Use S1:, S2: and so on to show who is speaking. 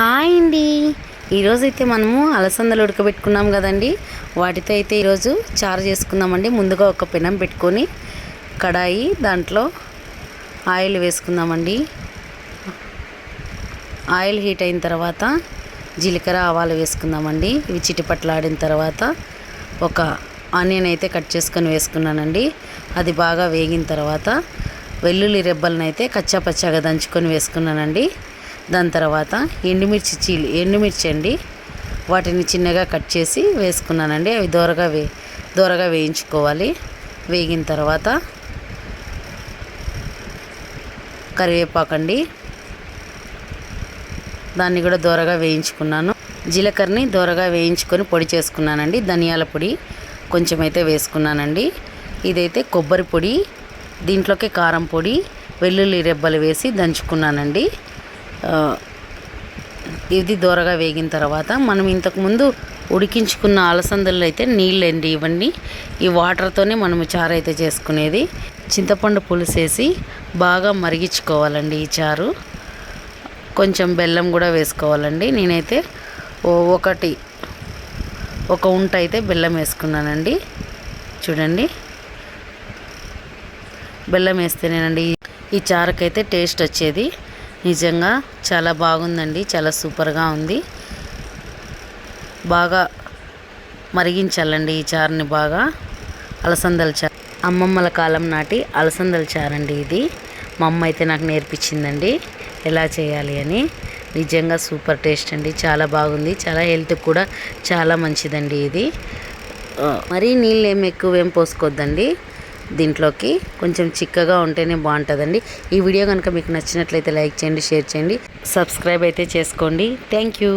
S1: Hi అండి. ఈరోజు అయితే మనము అలసందలు ఉడకబెట్టుకున్నాం కదండి. వాటితో అయితే ఈరోజు చారు చేసుకుందామండి. ముందుగా ఒక పెనం పెట్టుకొని కడాయి దాంట్లో ఆయిల్ వేసుకుందామండి. ఆయిల్ హీట్ అయిన తర్వాత జీలకర్ర ఆవాలు వేసుకుందామండి. ఇవి చిటిపట్లాడిన తర్వాత ఒక ఆనియన్ అయితే కట్ చేసుకొని వేసుకున్నానండి. అది బాగా వేగిన తర్వాత వెల్లుల్లి రెబ్బలను అయితే కచ్చా పచ్చాగా దంచుకొని వేసుకున్నానండి. దాని తర్వాత ఎండుమిర్చి చీలి ఎండుమిర్చి అండి. వాటిని చిన్నగా కట్ చేసి వేసుకున్నానండి. అవి దోరగా వే దోరగా వేయించుకోవాలి. వేగిన తర్వాత కరివేపాకండి దాన్ని కూడా దోరగా వేయించుకున్నాను. జీలకర్రని దోరగా వేయించుకొని పొడి చేసుకున్నానండి. ధనియాల పొడి కొంచెం అయితే వేసుకున్నానండి. ఇదైతే కొబ్బరి పొడి దీంట్లోకి కారం పొడి వెల్లుల్లి రెబ్బలు వేసి దంచుకున్నానండి. ఇది దోరగా వేగిన తర్వాత మనం ఇంతకుముందు ఉడికించుకున్న అలసందలు అయితే నీళ్ళండి ఇవన్నీ. ఈ వాటర్తోనే మనము చారు అయితే చేసుకునేది. చింతపండు పులుసేసి బాగా మరిగించుకోవాలండి ఈ చారు. కొంచెం బెల్లం కూడా వేసుకోవాలండి. నేనైతే ఒకటి ఒక ఉంట అయితే బెల్లం వేసుకున్నానండి. చూడండి. బెల్లం వేస్తేనేనండి ఈ చారుకైతే టేస్ట్ వచ్చేది. నిజంగా చాలా బాగుందండి చాలా సూపర్గా ఉంది. బాగా మరిగించాలండి ఈ చారుని బాగా. అలసందల చారు. అమ్మమ్మల కాలం నాటి అలసందల చారండి ఇది. మా అమ్మ అయితే నాకు నేర్పించిందండి ఎలా చేయాలి అని. నిజంగా సూపర్ టేస్ట్ అండి చాలా బాగుంది చాలా హెల్త్ కూడా చాలా మంచిదండి ఇది. మరీ నీళ్ళు ఏం ఎక్కువ ఏం పోసుకోవద్దండి దీంట్లోకి కొంచెం చిక్కగా ఉంటేనే బాగుంటుందండి. ఈ వీడియో కనుక మీకు నచ్చినట్లయితే లైక్ చేయండి షేర్ చేయండి. సబ్స్క్రైబ్ అయితే చేసుకోండి. Thank you.